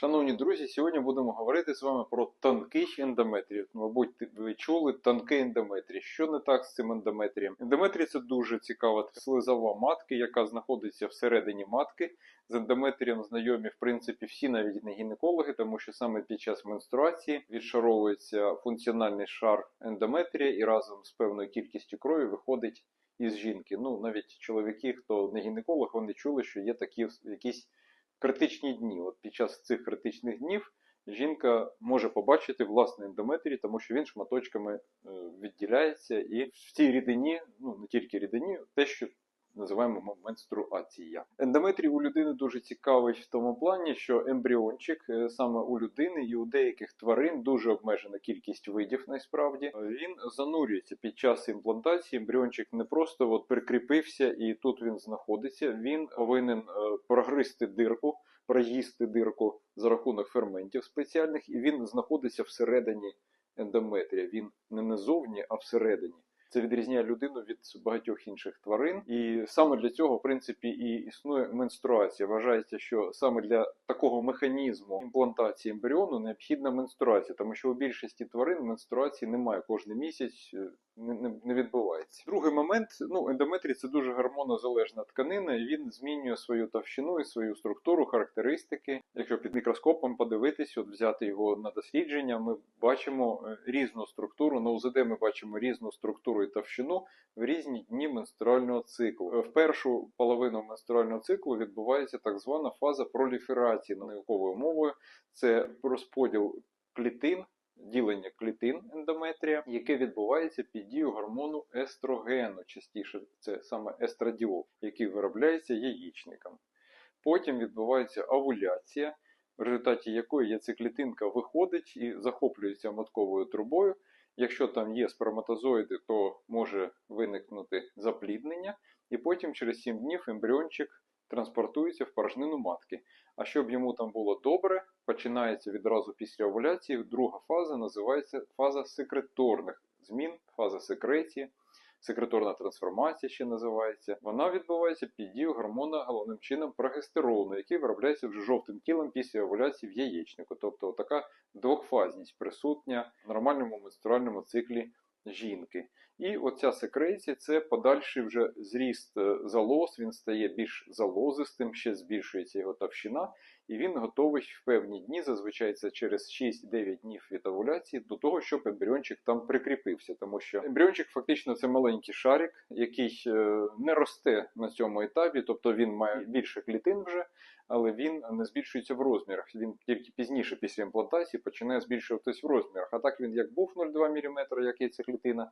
Шановні друзі, сьогодні будемо говорити з вами про тонкий ендометрій. Мабуть, ви чули тонкий ендометрій. Що не так з цим ендометрієм? Ендометрій це дуже цікава слизова матки, яка знаходиться всередині матки. З ендометрієм знайомі, в принципі, всі навіть не гінекологи, тому що саме під час менструації відшаровується функціональний шар ендометрія і разом з певною кількістю крові виходить із жінки. Ну, навіть чоловіки, хто не гінеколог, вони чули, що є такі якісь критичні дні. От під час цих критичних днів жінка може побачити власний ендометрій, тому що він шматочками е, відділяється, і в цій рідині, ну не тільки рідині, те, що називаємо менструація. Ендометрій у людини дуже цікавий в тому плані, що ембріончик е, саме у людини і у деяких тварин дуже обмежена кількість видів. Насправді він занурюється під час імплантації. Ембріончик не просто от прикріпився і тут він знаходиться. Він повинен е, прогризти дирку, проїсти дирку за рахунок ферментів спеціальних, і він знаходиться всередині ендометрія. Він не назовні, а всередині. Це відрізняє людину від багатьох інших тварин, і саме для цього, в принципі, і існує менструація. Вважається, що саме для такого механізму імплантації ембріону необхідна менструація, тому що у більшості тварин менструації немає кожен місяць, е, не, відбувається. Другий момент, ну ендометрій це дуже гормонозалежна тканина, він змінює свою товщину і свою структуру, характеристики. Якщо під мікроскопом подивитись, от взяти його на дослідження, ми бачимо е, різну структуру. На УЗД ми бачимо різну структуру і товщину в різні дні менструального циклу. Е, В першу половину менструального циклу відбувається так звана фаза проліферації науковою мовою. Це розподіл клітин. Ділення клітин ендометрія, яке відбувається під дією гормону естрогену, частіше це саме естрадіол, який виробляється яєчником. Потім відбувається овуляція, в результаті якої яйцеклітинка виходить і захоплюється матковою трубою. Якщо там є сперматозоїди, то може виникнути запліднення, і потім через 7 днів ембріончик транспортується в порожнину матки. А щоб йому там було добре, починається відразу після овуляції. Друга фаза називається фаза секреторних змін, фаза секреції. Секреторна трансформація ще називається. Вона відбувається під дією гормона головним чином прогестерону, який виробляється вже жовтим тілом після овуляції в яєчнику. Тобто така двохфазність присутня в нормальному менструальному циклі жінки. І оця секреція це подальший вже зріст е, залоз, він стає більш залозистим, ще збільшується його товщина, і він готовий в певні дні, зазвичай це через 6-9 днів від овуляції, до того, щоб ембріончик там прикріпився. Тому що ембріончик фактично це маленький шарик, який е, не росте на цьому етапі, тобто він має більше клітин вже, але він не збільшується в розмірах. Він тільки пізніше, після імплантації, починає збільшуватись в розмірах. А так він як був 0,2 мм, як яйцеклітина,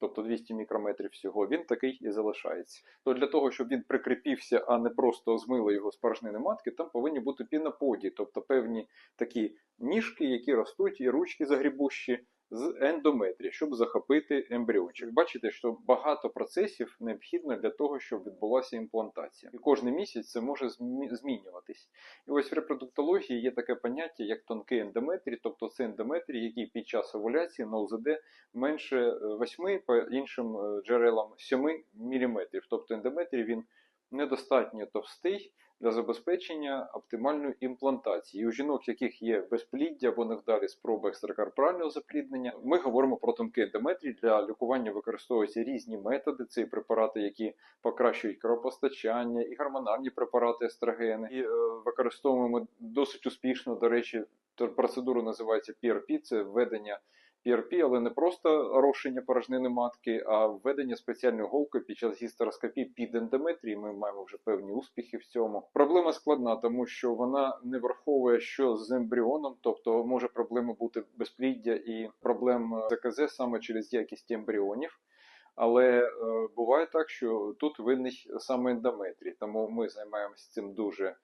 тобто 200 мікрометрів всього, він такий і залишається. То для того, щоб він прикріпився, а не просто змило його з порожнини матки, там повинні бути піноподі, тобто певні такі ніжки, які ростуть, і ручки загрібущі з ендометрії, щоб захопити ембріончик. Бачите, що багато процесів необхідно для того, щоб відбулася імплантація. І кожен місяць це може змінюватись. І ось в репродуктології є таке поняття, як тонкий ендометрій, тобто це ендометрій, який під час овуляції на УЗД менше е, 8, по іншим е, джерелам 7 мм. Тобто ендометрій він недостатньо товстий для забезпечення оптимальної імплантації. У жінок, яких є безпліддя або невдалі спроби екстракорпорального запліднення, ми говоримо про тонкий ендометрій. Для лікування використовуються різні методи. Це і препарати, які покращують кровопостачання, і гормональні препарати естрогени. І е, використовуємо досить успішно. До речі, процедура називається PRP, це введення. PRP, але не просто розширення порожнини матки, а введення спеціальної голки під час гістероскопії під ендометрії. Ми маємо вже певні успіхи в цьому. Проблема складна, тому що вона не враховує, що з ембріоном, тобто може проблеми бути безпліддя і проблем ЗКЗ саме через якість ембріонів. Але е, буває так, що тут винний саме ендометрій, тому ми займаємося цим дуже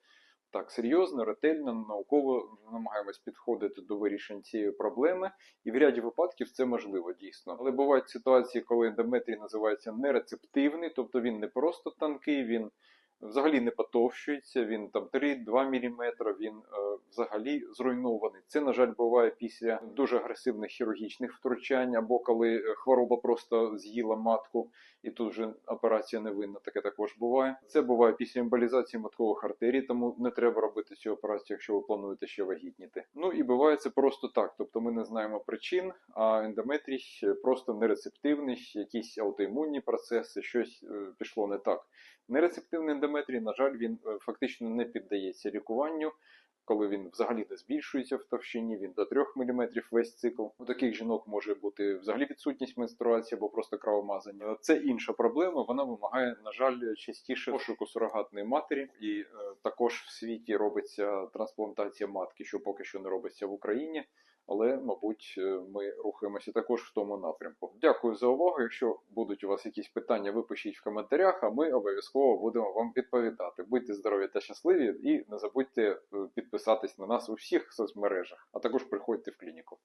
так серйозно, ретельно, науково намагаємось підходити до вирішення цієї проблеми, і в ряді випадків це можливо дійсно. Але бувають ситуації, коли ендометрій називається нерецептивний, тобто він не просто танкий, він взагалі не потовщується, він там 3-2 мм, він е, взагалі зруйнований. Це, на жаль, буває після дуже агресивних хірургічних втручань, або коли е, хвороба просто з'їла матку, і тут вже операція не винна, таке також буває. Це буває після емболізації маткових артерій, тому не треба робити цю операцію, якщо ви плануєте ще вагітніти. Ну і буває це просто так, тобто ми не знаємо причин, а ендометрій просто нерецептивний, якісь аутоімунні процеси, щось е, пішло не так. Нерецептивний ендометрій, на жаль, він е, фактично не піддається лікуванню. Коли він взагалі не збільшується в товщині, він до 3 мм весь цикл. У таких жінок може бути взагалі відсутність менструації або просто кровомазання. Це інша проблема. Вона вимагає, на жаль, частіше пошуку сурогатної матері, і е, також в світі робиться трансплантація матки, що поки що не робиться в Україні. Але, мабуть, е, ми рухаємося також в тому напрямку. Дякую за увагу. Якщо будуть у вас якісь питання, ви пишіть в коментарях, а ми обов'язково будемо вам відповідати. Будьте здорові та щасливі, і не забудьте е, підписатись на нас у всіх соцмережах, а також приходьте в клініку.